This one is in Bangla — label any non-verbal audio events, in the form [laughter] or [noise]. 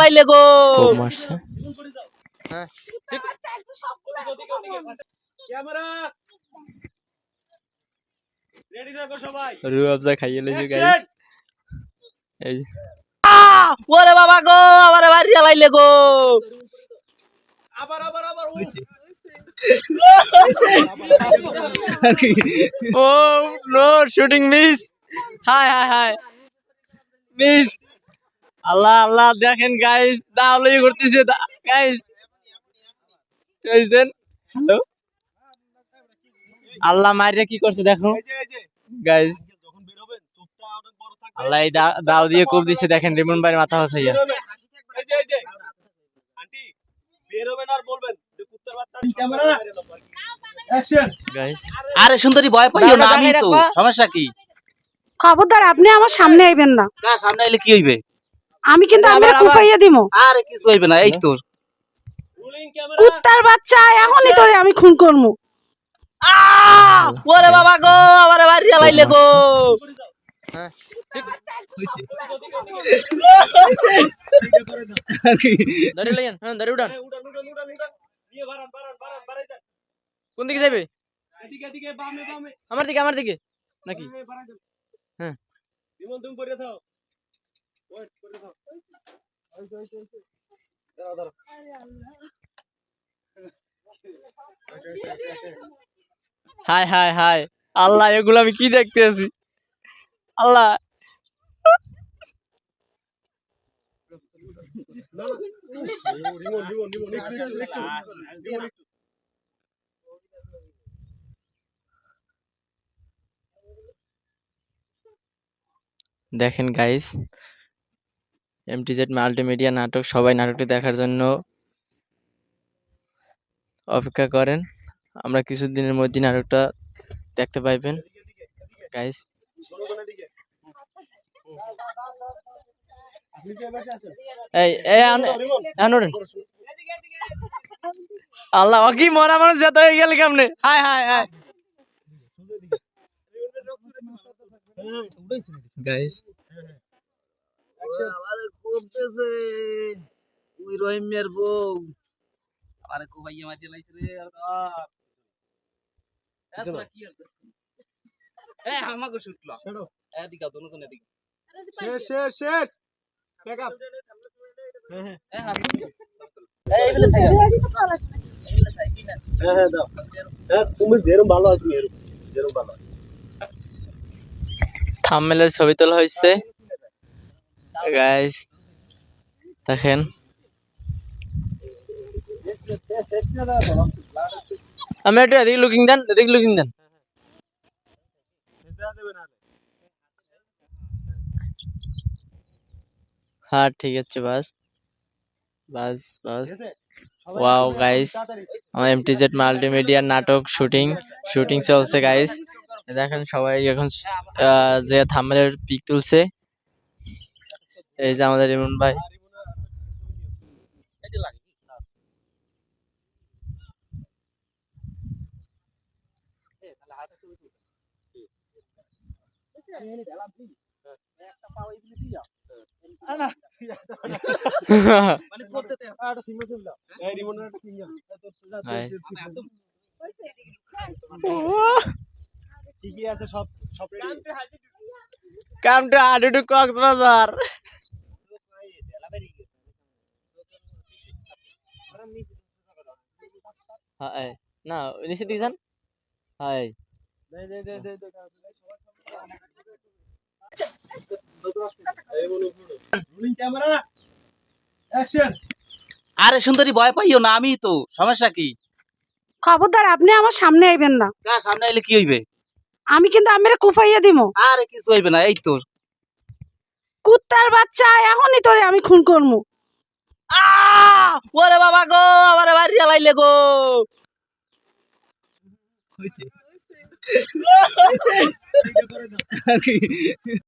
জ্বালাইলে গো। মারছে। হ্যাঁ ক্যামেরা। রেডি থাকো সবাই। রু আফজা খাইয়ে লেছে গাইস এই ওরে বাবা গো আমার বাড়ি জ্বালাইলে গো। আবার আবার আবার [laughs] ও no shooting miss hi hi hi miss আল্লাহ আল্লাহ দেখেন গাইস দাওলাই করতেছে গাইস হ্যালো আল্লাহ মাইরে কি করছে দেখো? গাইস যখন বের হবেন চোখটা অনেক বড় থাকবে। আল্লাহ দাও দিয়ে কোপ দিছে দেখেন রিমন ভাইয়ের মাথা হসাইয়া বের হবেন। এই যে এই যে। আন্টি বের হবেন আর বলবেন যে কুত্তার বাচ্চা ক্যামেরা। অ্যাকশন গাইস আরে সুন্দরী ভয় পাইও না না, আমি তো। সমস্যা কি? খবরদার আপনি আমার সামনে আইবেন না। না সামনে আইলে কি হইবে? আমি কিন্তু আমরা। কুফাইয়া দিব আরে কিছু হইবে না এই তো কুত্তার বাচ্চা এখনই তোরে আমি খুন করব আহ! ওরে বাবা গো আমার বাড়ি জ্বালাইলে গো হ্যাঁ ধরে হ্যাঁ ধরে কোন দিকে যাবে এদিকে এদিকে বামে বামে আমার দিকে আমার দিকে নাকি হ্যাঁ। তুমি করে থাও ওয়েট করে দাঁড়াও হাই হাই হাই। আল্লাহ, এগুলো আমি কি দেখতে আছি আল্লাহ। রিমন রিমন রিমন একটু একটু একটু রিমন একটু দেখেন গাইস এমটিজেড মাল্টিমিডিয়া নাটক সবাই নাটকটি দেখার জন্য অপেক্ষা করেন। আমরা কিছুদিনের মধ্যে নাটকটা দেখতে পাইবেন। গাইস এই আল্লাহ কি মরা মানুষ যেত হয়ে গেল কেমনে? High hi high. গাইস করতেছে তুই রহিমের বউ আরে কো ভাইয়া মাঝে লাইছে রে আর। কি আছে? এ, আমাকে শুটলো। ছেড়ো এদিকে আও, দোনোজন এদিকে। শেষ শেষ শেষ ব্যাক আপ এ, হাসি। কি না? হ্যাঁ হ্যাঁ দাও হ্যাঁ তুমি যেরকম ভালো আছো এরকম যেরকম ভালো আছো থাম্বনেলের ছবি তোলা হয়েছে গাইস দেখেন। আমি একটু এদিকে লুকিং দেন, এদিকে লুকিং দেন। হ্যাঁ ঠিক আছে, বাস। বাস বাস। ওয়াও গাইস আমার এমটিজেড মাল্টিমিডিয়া নাটক শুটিং শুটিং চলছে গাইস দেখেন সবাই এখন যে থাম্বনেলের পিক তুলছে। এই যে আমাদের ইমন ভাই। এই যে লাগে। এ, তাহলে হাতে ছবি একটা পাও এইদিকে দিয়ে যাও। মানে করতে তে- একটা সিঙ্গেল ফিল্ম দাও এই রিমনের একটা সিঙ্গেল হাই। আমি একদম। কি কি আছে সব সব রেডি কাম টু আডু টু কক্সবাজার। হাই না দিকে যান আরে সুন্দরী ভয় পাইও না আমি তো। সমস্যা কি? খবরদার আপনি আমার সামনে আইবেন না। না সামনে আইলে কি হইবে? আমি কিন্তু আমরা কুফাইয়া দিব আরে কিছু হইবে না এই তো। কুত্তার বাচ্চা এখনই তোরে আমি খুন করব আহ! ওরে বাবা গো আমার জ্বালাইলে গো হইছে